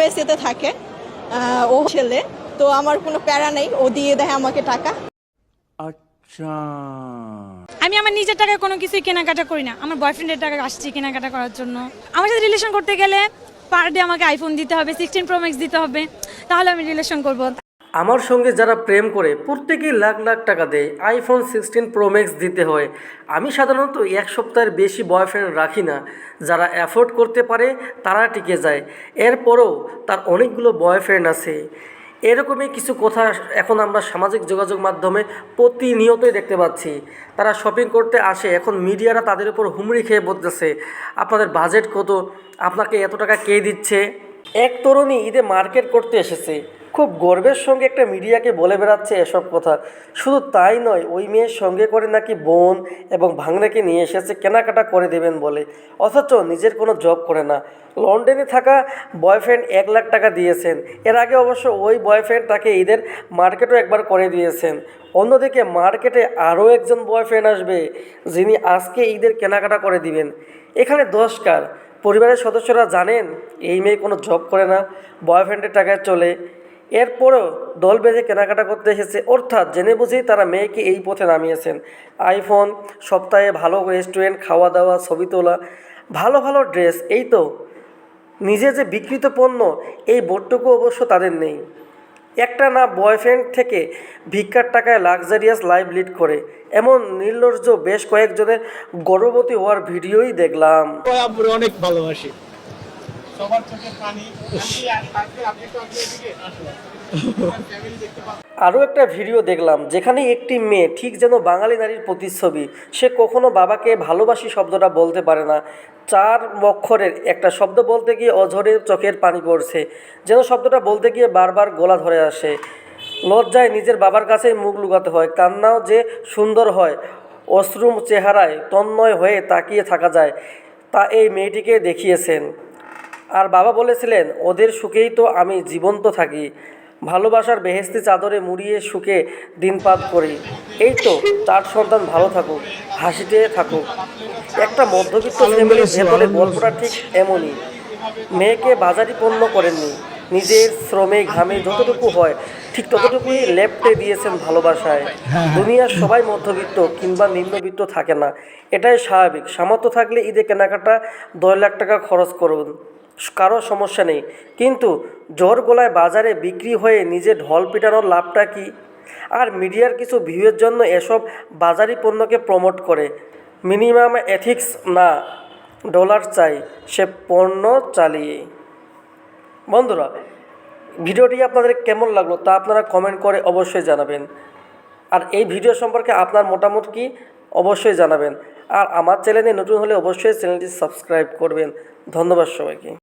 ইউএসএতে থাকে। ও ছেলে। তো আমার কোনো প্যারা নেই। ও দিয়ে দেয় আমাকে টাকা। আচ্ছা। আমি আমার নিজের টাকায় কোনো কিছুই কেনাকাটা করি না। আমার বয়ফ্রেন্ডের টাকা আসছি কেনাকাটা করার জন্য। আমার সাথে রিলেশন করতে গেলে পার ডে আমাকে আইফোন দিতে হবে সিক্সটিন প্রো ম্যাক্স দিতে হবে। তাহলে আমি রিলেশন করব। আমার সঙ্গে যারা প্রেম করে প্রত্যেকেই লাখ লাখ টাকা দেয় আইফোন সিক্সটিন প্রো ম্যাক্স দিতে হয়। আমি সাধারণত এক সপ্তাহের বেশি বয়ফ্রেন্ড রাখি না। যারা অ্যাফোর্ড করতে পারে, তারা টিকে যায়। এরপরও তার অনেকগুলো বয়ফ্রেন্ড আছে। এরকমই কিছু কথা এখন আমরা সামাজিক যোগাযোগ মাধ্যমে প্রতিনিয়তই দেখতে পাচ্ছি। তারা শপিং করতে আসে, এখন মিডিয়ারা তাদের উপর হুমড়ি খেয়ে বলতেছে আপনাদের বাজেট কত? আপনাকে এত টাকা কে দিচ্ছে? এক তরুণী ঈদে মার্কেট করতে এসেছে। খুব গর্বের সঙ্গে একটা মিডিয়াকে বলে বেড়াচ্ছে এসব কথা। শুধু তাই নয়, ওই মেয়ের সঙ্গে করে নাকি বোন এবং ভাঙনাকে নিয়ে এসেছে কেনাকাটা করে দেবেন বলে। অথচ নিজের কোনো জব করে না। লন্ডনে থাকা বয়ফ্রেন্ড এক লাখ টাকা দিয়েছেন। এর আগে অবশ্য ওই বয়ফ্রেন্ড তাকে ঈদের মার্কেটও একবার করে দিয়েছেন। অন্যদিকে মার্কেটে আরও একজন বয়ফ্রেন্ড আসবে, যিনি আজকে ঈদের কেনাকাটা করে দিবেন। এখানে দশকার পরিবারের সদস্যরা জানেন, এই মেয়ে কোনো জব করে না, বয়ফ্রেন্ডের টাকায় চলে। এরপরেও দল বেঁধে কেনাকাটা করতে এসেছে। অর্থাৎ জেনে বুঝেই তারা মেয়েকে এই পথে নামিয়েছেন। আইফোন, সপ্তাহে ভালো রেস্টুরেন্ট খাওয়া দাওয়া ছবি তোলা, ভালো ভালো ড্রেস, এই তো নিজে যে বিকৃত পণ্য, এই বোর্ডটুকু অবশ্য তাদের নেই। একটা না বয়ফ্রেন্ড থেকে ভিক্ষার টাকায় লাক্সারিয়াস লাইভ লিড করে, এমন নির্লজ্জ বেশ কয়েকজনের গর্ভবতী হওয়ার ভিডিওই দেখলাম। অনেক ভালোবাসি। আরও একটা ভিডিও দেখলাম, যেখানে একটি মেয়ে ঠিক যেন বাঙালি নারীর প্রতিচ্ছবি। সে কখনো বাবাকে ভালোবাসি শব্দটা বলতে পারে না। চার অক্ষরের একটা শব্দ বলতে গিয়ে অঝরে চোখের পানি পড়ছে। যেন শব্দটা বলতে গিয়ে বারবার গলা ধরে আসে। লজ্জায় নিজের বাবার কাছেই মুখ লুকাতে হয়, কান্নাও যে সুন্দর হয়, অশ্রুম চেহারায় তন্ময় হয়ে তাকিয়ে থাকা যায়, তা এই মেয়েটিকে দেখিয়েছেন। আর বাবা বলেছিলেন ওদের সুখেই তো আমি জীবন্ত থাকি। ভালোবাসার বেহেস্তি চাদরে মুড়িয়ে সুখে দিনপাত করি। এই তো তার সন্তান ভালো থাকুক হাসিতে থাকুক। একটা মধ্যবিত্ত ফ্যামিলির ভেতরে গল্পটা ঠিক এমনই। মেয়েকে বাজারি পণ্য করেননি। নিজের শ্রমে ঘামে যতটুকু হয় ঠিক ততটুকুই লেপটে দিয়েছেন ভালোবাসায়। দুনিয়ার সবাই মধ্যবিত্ত কিংবা নিম্নবিত্ত থাকে না। এটাই স্বাভাবিক। সামর্থ্য থাকলে ঈদে কেনাকাটা দশ লাখ টাকা খরচ করুন। কারও সমস্যা নেই। কিন্তু জোর গলায় বাজারে বিক্রি হয়ে নিজে ঢল পিটানোর লাভটা কি? আর মিডিয়ার কিছু ভিউয়ের জন্য এসব বাজারি পণ্যকে প্রমোট করে। মিনিমাম এথিক্স না ডলার চাই সে পণ্য চালিয়ে। বন্ধুরা, ভিডিওটি আপনাদের কেমন লাগল তা আপনারা কমেন্ট করে অবশ্যই জানাবেন। আর এই ভিডিও সম্পর্কে আপনার মতামত কি অবশ্যই জানাবেন। আর আমার চ্যানেলে নতুন হলে অবশ্যই চ্যানেলটি সাবস্ক্রাইব করবেন। ধন্যবাদ সবাইকে।